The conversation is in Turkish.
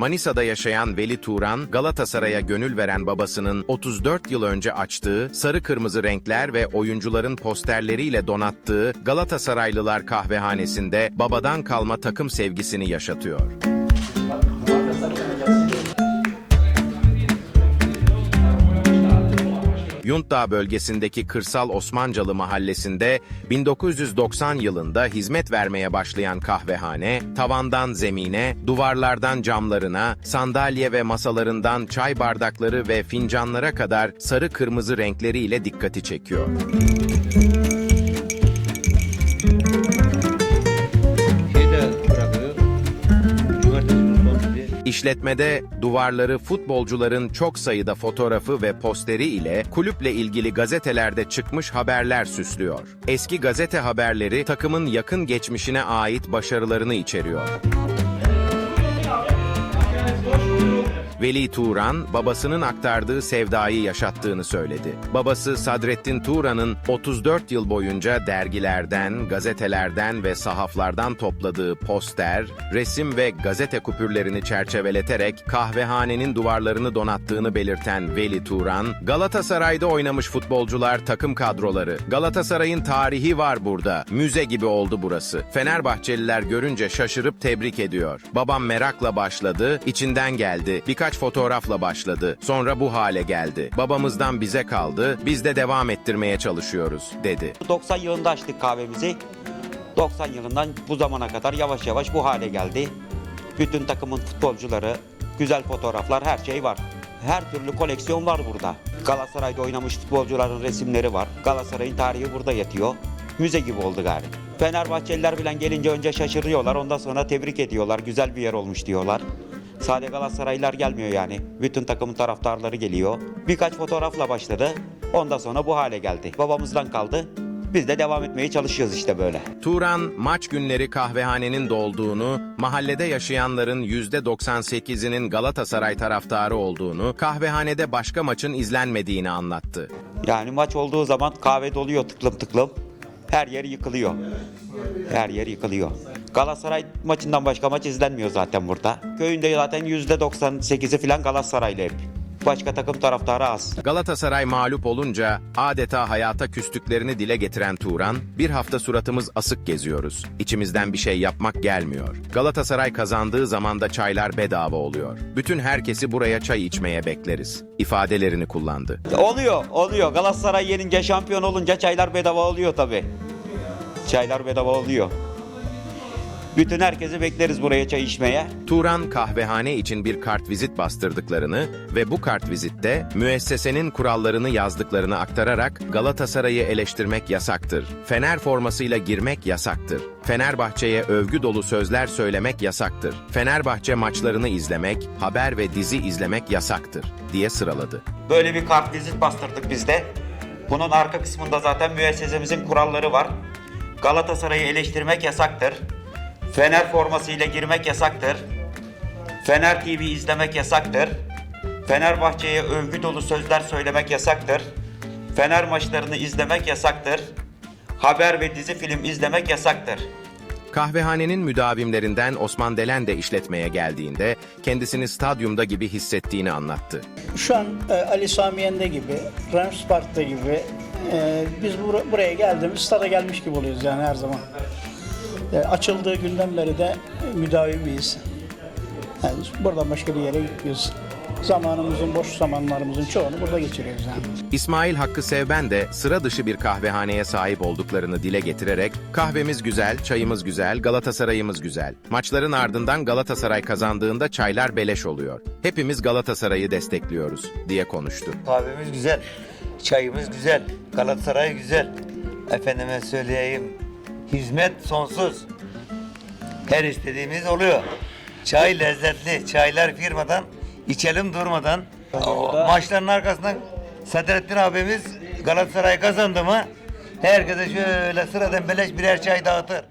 Manisa'da yaşayan Veli Turan, Galatasaray'a gönül veren babasının 34 yıl önce açtığı, sarı kırmızı renkler ve oyuncuların posterleriyle donattığı Galatasaraylılar kahvehanesinde babadan kalma takım sevgisini yaşatıyor. Yuntdağ bölgesindeki Kırsal Osmancalı mahallesinde 1990 yılında hizmet vermeye başlayan kahvehane, tavandan zemine, duvarlardan camlarına, sandalye ve masalarından çay bardakları ve fincanlara kadar sarı kırmızı renkleriyle dikkati çekiyor. İşletmede duvarları futbolcuların çok sayıda fotoğrafı ve posteri ile kulüple ilgili gazetelerde çıkmış haberler süslüyor. Eski gazete haberleri takımın yakın geçmişine ait başarılarını içeriyor. Veli Turan, babasının aktardığı sevdayı yaşattığını söyledi. Babası Sadrettin Turan'ın 34 yıl boyunca dergilerden, gazetelerden ve sahaflardan topladığı poster, resim ve gazete kupürlerini çerçeveleterek kahvehanenin duvarlarını donattığını belirten Veli Turan, Galatasaray'da oynamış futbolcular takım kadroları, Galatasaray'ın tarihi var burada, müze gibi oldu burası. Fenerbahçeliler görünce şaşırıp tebrik ediyor. Babam merakla başladı, içinden geldi, birkaç fotoğrafla başladı. Sonra bu hale geldi. Babamızdan bize kaldı, biz de devam ettirmeye çalışıyoruz, dedi. 90 yılında açtık kahvemizi. 90 yılından bu zamana kadar yavaş yavaş bu hale geldi. Bütün takımın futbolcuları, güzel fotoğraflar, her şey var. Her türlü koleksiyon var burada. Galatasaray'da oynamış futbolcuların resimleri var. Galatasaray'ın tarihi burada yatıyor. Müze gibi oldu gari. Fenerbahçeliler bilen gelince önce şaşırıyorlar. Ondan sonra tebrik ediyorlar. Güzel bir yer olmuş diyorlar. Sade Galatasaraylılar gelmiyor yani. Bütün takımın taraftarları geliyor. Birkaç fotoğrafla başladı. Ondan sonra bu hale geldi. Babamızdan kaldı. Biz de devam etmeye çalışıyoruz işte böyle. Turan, maç günleri kahvehanenin dolduğunu, mahallede yaşayanların %98'inin Galatasaray taraftarı olduğunu, kahvehanede başka maçın izlenmediğini anlattı. Yani maç olduğu zaman kahve doluyor tıklım tıklım. Her yer yıkılıyor. Her yer yıkılıyor. Galatasaray maçından başka maç izlenmiyor zaten burada. Köyünde zaten %98'i falan Galatasaraylı hep. Başka takım taraftarı az. Galatasaray mağlup olunca adeta hayata küstüklerini dile getiren Turan, bir hafta suratımız asık geziyoruz. İçimizden bir şey yapmak gelmiyor. Galatasaray kazandığı zaman da çaylar bedava oluyor. Bütün herkesi buraya çay içmeye bekleriz. ifadelerini kullandı. Oluyor, oluyor. Galatasaray yenince şampiyon olunca çaylar bedava oluyor tabi. Çaylar bedava oluyor. Bütün herkesi bekleriz buraya çay içmeye. Turan kahvehane için bir kart vizit bastırdıklarını ve bu kart vizitte müessesenin kurallarını yazdıklarını aktararak Galatasaray'ı eleştirmek yasaktır. Fener formasıyla girmek yasaktır. Fenerbahçe'ye övgü dolu sözler söylemek yasaktır. Fenerbahçe maçlarını izlemek, haber ve dizi izlemek yasaktır diye sıraladı. Böyle bir kart vizit bastırdık biz de. Bunun arka kısmında zaten müessesemizin kuralları var. Galatasaray'ı eleştirmek yasaktır. Fener formasıyla girmek yasaktır. Fener TV izlemek yasaktır. Fenerbahçe'ye övgü dolu sözler söylemek yasaktır. Fener maçlarını izlemek yasaktır. Haber ve dizi film izlemek yasaktır. Kahvehanenin müdavimlerinden Osman Delen de işletmeye geldiğinde kendisini stadyumda gibi hissettiğini anlattı. Şu an e, Ali Sami Yen'de gibi, Rams Park'ta gibi e, biz bur- buraya geldiğimiz stada gelmiş gibi oluyoruz yani her zaman. E, açıldığı günden beri de müdavimiyiz. Yani buradan başka bir yere gitmiyoruz. Zamanımızın, boş zamanlarımızın çoğunu burada geçiriyoruz yani. İsmail Hakkı Sevben de sıra dışı bir kahvehaneye sahip olduklarını dile getirerek kahvemiz güzel, çayımız güzel, Galatasaray'ımız güzel. Maçların ardından Galatasaray kazandığında çaylar beleş oluyor. Hepimiz Galatasaray'ı destekliyoruz diye konuştu. Kahvemiz güzel. Çayımız güzel. Galatasaray güzel. Efendime söyleyeyim. Hizmet sonsuz. Her istediğimiz oluyor. Çay lezzetli. Çaylar firmadan içelim durmadan. O maçların arkasından Sadrettin abimiz Galatasaray kazandı mı herkese şöyle sıradan beleş birer çay dağıtır.